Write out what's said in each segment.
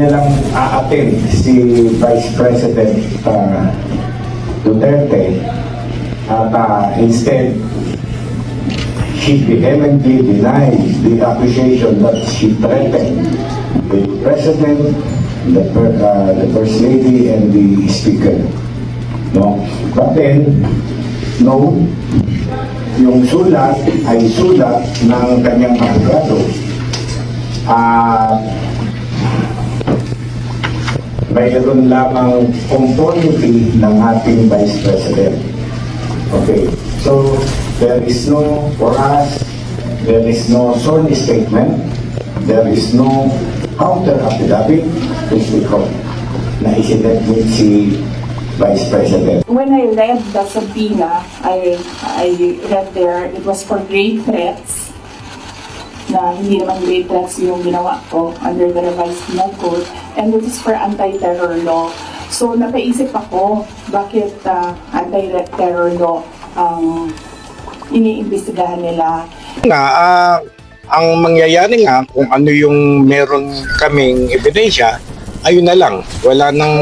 nilang a-attend si Vice President uh, Duterte at uh, instead she vehemently denied the accusation that she threatened the President, the, per- uh, the First Lady, and the Speaker. No? But then, no, yung sulat ay sulat ng kanyang abogado. At mayroon lamang conformity ng ating Vice President. Okay, so there is no, for us, there is no sworn statement, there is no counter affidavit, which we call, na isinetmit si Vice President. When I read the subpoena, I, I read there, it was for grave threats na hindi naman grave threats yung ginawa ko under the revised penal code and it is for anti-terror law. So napaisip ako, bakit ah, anti-terror law ang iniimbestigahan nila. Nga ah, ang mangyayari nga kung ano yung meron kaming ebidensya ayun na lang. Wala nang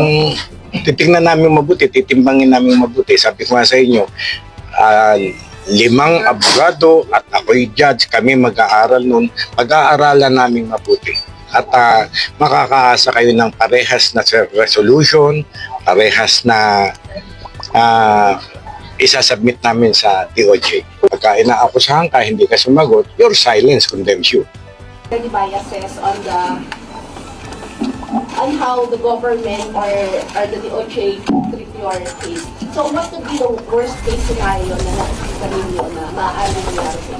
titingnan namin mabuti titimbangin namin mabuti. Sabi ko nga sa inyo ah, limang abogado at ako'y judge kami mag-aaral nun pag-aaralan namin mabuti at ah, makakaasa kayo ng parehas na resolution parehas na ah, isasubmit namin sa DOJ. Pagka inaakusahan ka, hindi ka sumagot, your silence condemns you. any biases on the on how the government or or the DOJ treat your case. So what would be the worst case scenario na nakikita ninyo na maaaring inyo?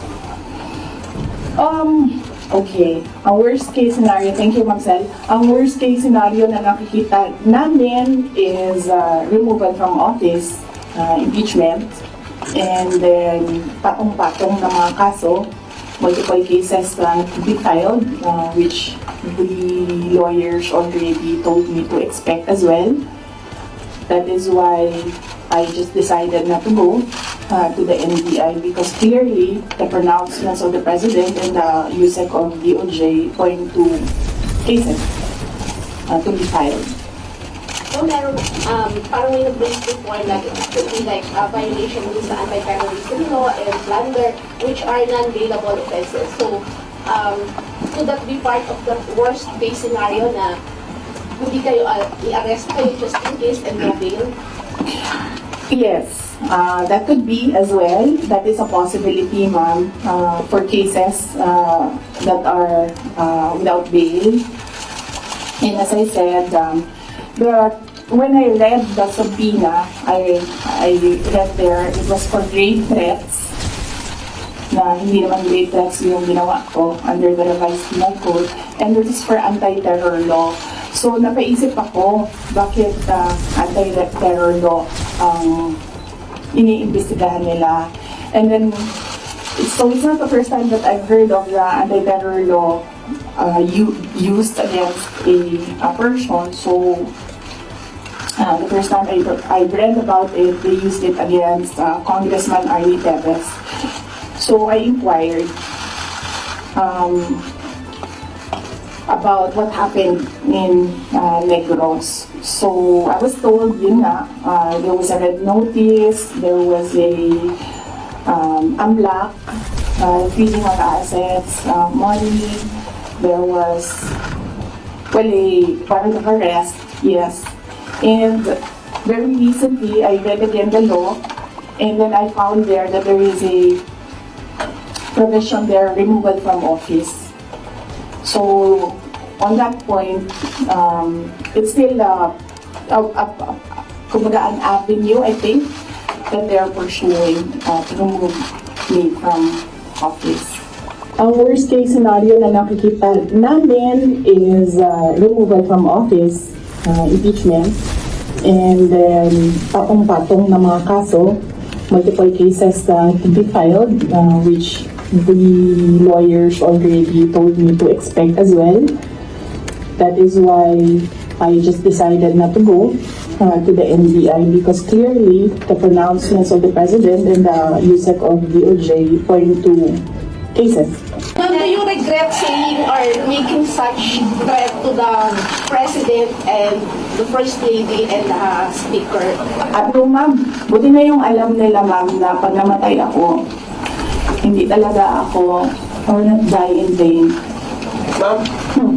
Um, okay. Ang worst case scenario, thank you, Ma'am Sel. Ang worst case scenario na nakikita namin is uh, removal from office, uh, impeachment, and then patong-patong na mga kaso, multiple cases to be filed, uh, which the lawyers already told me to expect as well. That is why I just decided not to go uh, to the NBI because clearly the pronouncements of the President and the USEC of DOJ point to cases uh, to be filed. So meron, um, parang may nag-raise before it could be like a violation dun sa anti-terrorism law and plunder, which are non-bailable offenses. So, um, could that be part of the worst case scenario na hindi kayo, uh, i-arrest kayo just in case and no bail? Yes, uh, that could be as well. That is a possibility, ma'am, uh, for cases uh, that are uh, without bail. And as I said, um, the, when I read the subpoena, I, I read there, it was for grave threats na hindi naman grave threats yung ginawa ko under the revised penal code and it is for anti-terror law. So napaisip ako, bakit uh, anti-terror law ang iniimbestigahan nila. And then, so it's not the first time that I've heard of the anti-terror law uh, used against a, a person. So uh, the first time I, I read about it, they used it against uh, Congressman Arlie Tevez. So I inquired um, about what happened in uh, Negros. So I was told, yun nga, uh, there was a red notice, there was a um, AMLAC, uh, freezing of assets, uh, money, there was, well, a warrant of arrest, yes. And very recently, I read again the law, and then I found there that there is a provision there, removal from office. So, on that point, um, it's still, uh, a, a, a, kumbaga an avenue, I think, that they are pursuing uh, to remove me from office. Ang worst case scenario na nakikita namin is uh, removal from office, uh, impeachment, and then patong-patong na mga kaso, multiple cases to be filed, uh, which the lawyers already told me to expect as well. That is why I just decided not to go uh, to the NBI because clearly the pronouncements of the President and the USEC of DOJ point to cases. Ma'am, do you regret saying or making such threat to the President and the First Lady and the Speaker? At no, ma'am, buti na yung alam nila, ma'am, na pag namatay ako, hindi talaga ako, I will not die in vain. Ma'am,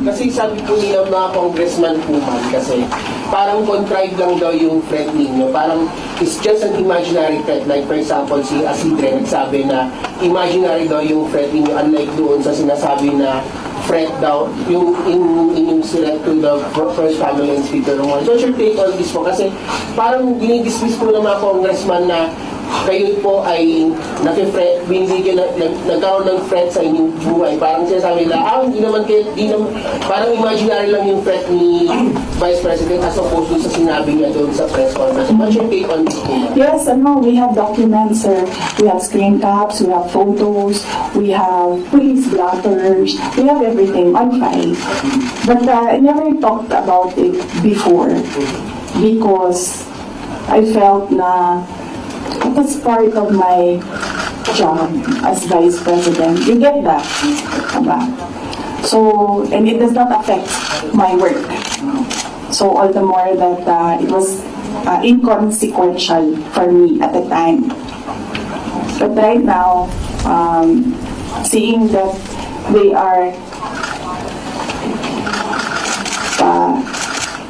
kasi sabi po nila mga congressman po ma'am, kasi parang contrived lang daw yung threat ninyo. Parang it's just an imaginary threat. Like for example, si Asidre nagsabi na imaginary daw yung threat ninyo unlike doon sa sinasabi na threat daw yung in, inyong threat to the first family and speaker one. So, your take on this po? Kasi parang dinidismiss po ng mga congressman na kayo po ay nafe-fret, binibigyan na, nag, nagkaroon ng threat sa inyong buhay. Parang sinasabi nila, ah, hindi naman kayo, hindi naman, parang imaginary lang yung threat ni Vice President as opposed to sa sinabi niya doon sa press conference. What's your take on this? Yes, ano, we have documents, sir. We have screen caps, we have photos, we have police blotters, we have everything on file. But uh, I never talked about it before because I felt na it was part of my job as vice president. You get that? So, and it does not affect my work. So all the more that uh, it was uh, inconsequential for me at the time. But right now, um, seeing that they are uh,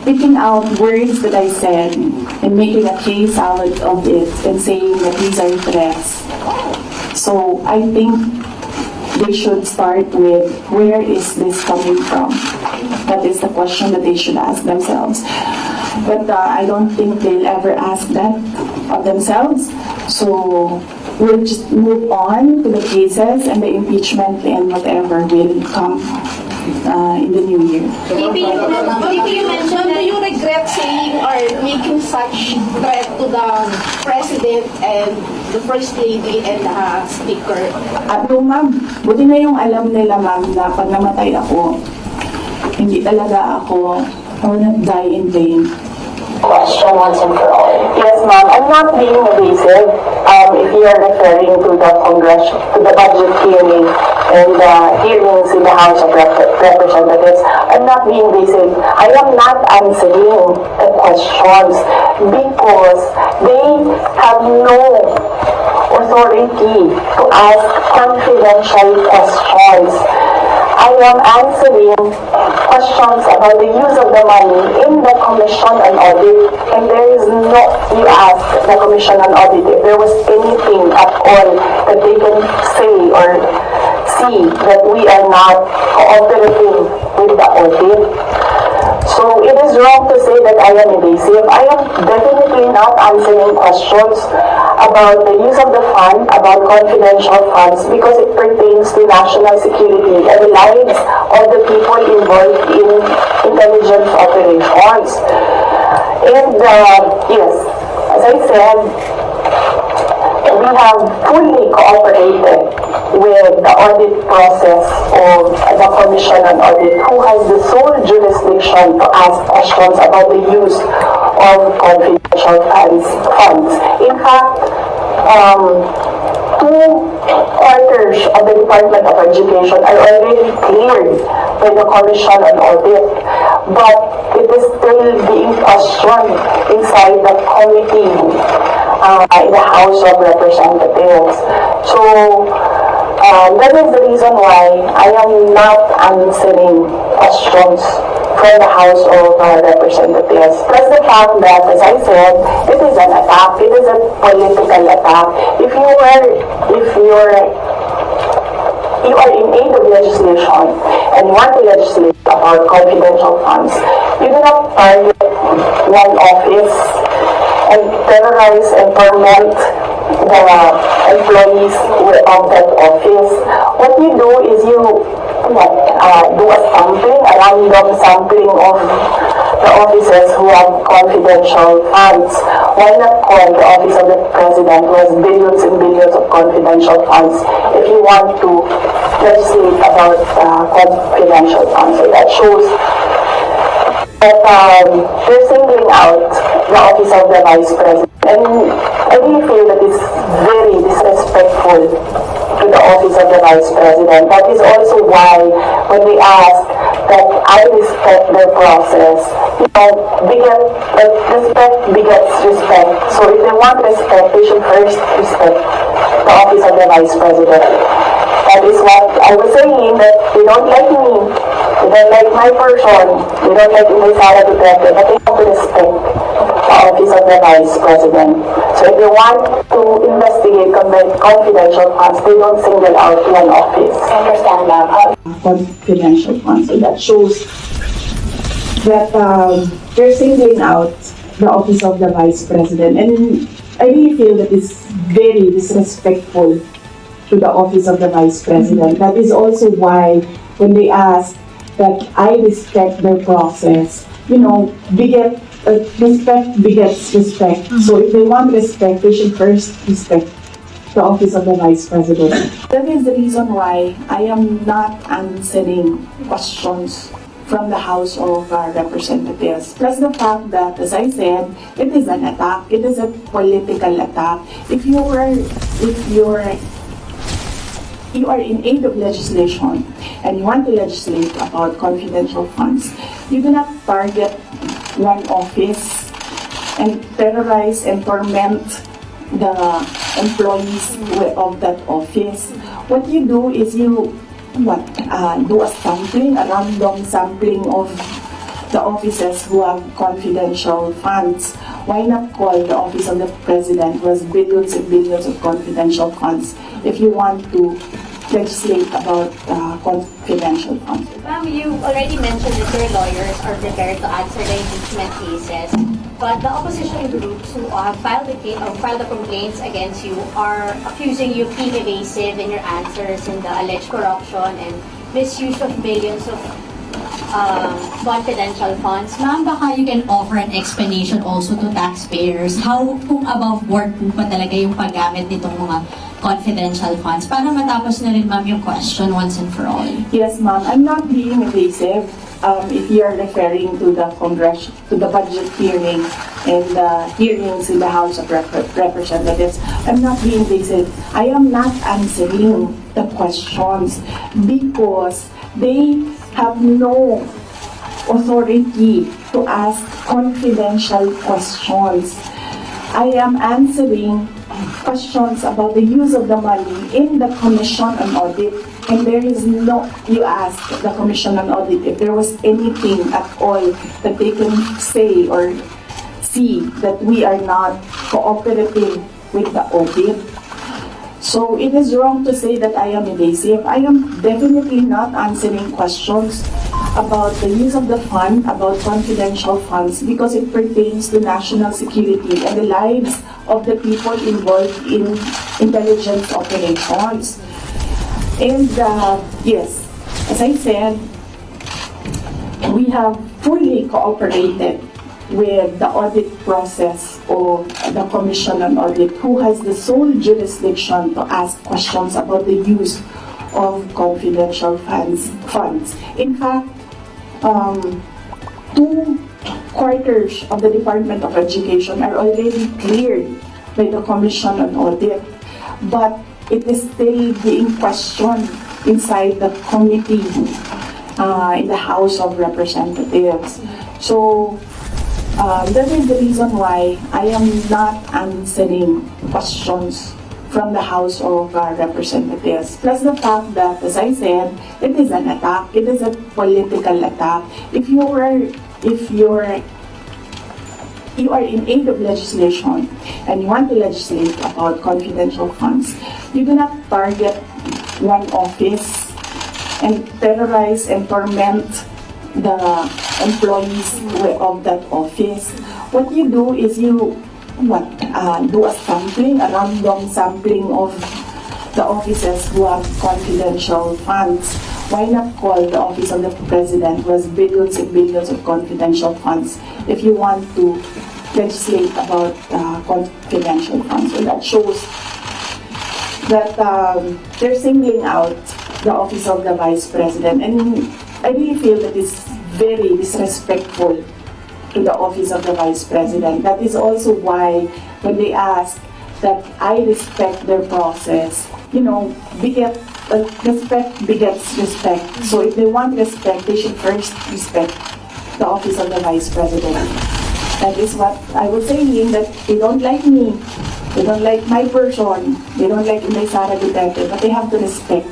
picking out words that I said and making a case out of it and saying that these are threats. So I think they should start with where is this coming from? That is the question that they should ask themselves. But uh, I don't think they'll ever ask that of themselves. So we'll just move on to the cases and the impeachment and whatever will come uh, in the new year. VP, you, VP, you mentioned, do you regret saying or making such threat to the President and the First Lady and the Speaker? At no, ma'am, buti na yung alam nila, ma'am, na pag namatay ako, hindi talaga ako, I will not die in vain. Question once and for all. Yes, ma'am. I'm not being evasive. Um, if you are referring to the Congress, to the budget hearing and the hearings in the House of Rep- Representatives, I'm not being evasive. I am not answering the questions because they have no authority to ask confidential questions. I am answering questions about the use of the money in the Commission and Audit. And there is not, you asked the Commission and Audit if there was anything at all that they can say or see that we are not cooperating with the audit. So it is wrong to say that I am evasive. I am definitely not answering questions about the use of the fund, about confidential funds, because it pertains to national security and the lives of the people involved in intelligence operations. And uh, yes, as I said, we have fully cooperated with the audit process of the Commission on Audit, who has the sole jurisdiction to ask questions about the use of confidential funds. funds. In fact, um, two quarters of the Department of Education are already cleared by the Commission on Audit, but it is still being questioned inside the committee uh, in the House of Representatives. So, um, that is the reason why I am not answering questions from the House of uh, Representatives. Plus the fact that, as I said, it is an attack. It is a political attack. If you were, if you're you are in aid of legislation and want to legislate about confidential funds, you do not target one office and terrorize and torment the employees of that office. What you do is you uh, do a sampling, a random sampling of the officers who have confidential funds. Why not call the office of the president who has billions and billions of confidential funds if you want to legislate about uh, confidential funds? So that shows that um, they're singling out the office of the vice president. And I really feel that it's very disrespectful to the office of the Vice President. That is also why when we ask that I respect their process, you know, respect begets respect. So if they want respect, they should first respect the office of the Vice President. That is what I was saying, that they don't like me, they don't like my person, they don't like Inday Sara Duterte, but they have to respect the office of the Vice President. So if they want to investigate con- confidential funds, they don't single out one office. I understand, ma'am. confidential funds. So that shows that um, they're singling out the office of the vice president. And I really feel that it's very disrespectful to the office of the vice president. That is also why when they ask that I respect their process, you know, beget, uh, respect begets respect. So if they want respect, they should first respect the office of the vice president. That is the reason why I am not answering questions from the House of uh, Representatives. Plus the fact that, as I said, it is an attack. It is a political attack. If you were, if you're you are in aid of legislation and you want to legislate about confidential funds, you do not target one office and terrorize and torment the employees of that office. What you do is you what uh, do a sampling, a random sampling of the offices who have confidential funds. Why not call the office of the president who has billions and billions of confidential funds if you want to legislate about uh, confidential funds? Ma'am, you already mentioned that your lawyers are prepared to answer the impeachment cases, but the opposition groups who have filed the case, or filed the complaints against you are accusing you being evasive in your answers in the alleged corruption and misuse of billions of um, confidential funds. Ma'am, baka you can offer an explanation also to taxpayers how kung above board po pa talaga yung paggamit nitong mga confidential funds para matapos na rin ma'am yung question once and for all. Yes, ma'am. I'm not being evasive. Um, if you are referring to the Congress, to the budget hearing and the hearings in the House of Rep- Representatives, I'm not being evasive. I am not answering the questions because they have no authority to ask confidential questions. I am answering questions about the use of the money in the Commission on Audit. And there is no, you ask the Commission on Audit if there was anything at all that they can say or see that we are not cooperative with the audit. So it is wrong to say that I am evasive. I am definitely not answering questions about the use of the fund, about confidential funds, because it pertains to national security and the lives of the people involved in intelligence operations. And uh, yes, as I said, we have fully cooperated with the audit process of the Commission on Audit, who has the sole jurisdiction to ask questions about the use of confidential funds. funds. In fact, um, two quarters of the Department of Education are already cleared by the Commission on Audit, but it is still being questioned inside the committee uh, in the House of Representatives. So um, that is the reason why I am not answering questions from the House of uh, Representatives. Plus the fact that, as I said, it is an attack. It is a political attack. If you are, if you're you are in aid of legislation and you want to legislate about confidential funds, you do not target one office and terrorize and torment the employees of that office. What you do is you what uh, do a sampling, a random sampling of the offices who have confidential funds. Why not call the office of the president who has billions and billions of confidential funds if you want to legislate about uh, confidential funds? So that shows that um, they're singling out the office of the vice president. And I really feel that it's very disrespectful to the office of the vice president. That is also why when they ask that I respect their process, you know, beget, uh, respect begets respect. So if they want respect, they should first respect the office of the Vice President. That is what I was saying, that they don't like me, they don't like my person, they don't like Inday Sara Duterte, but they have to respect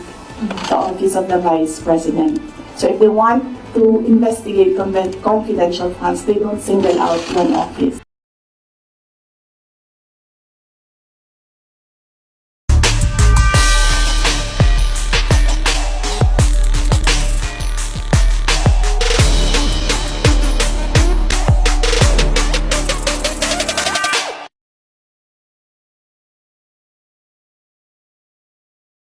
the office of the Vice President. So if they want to investigate confidential funds, they don't single out one office.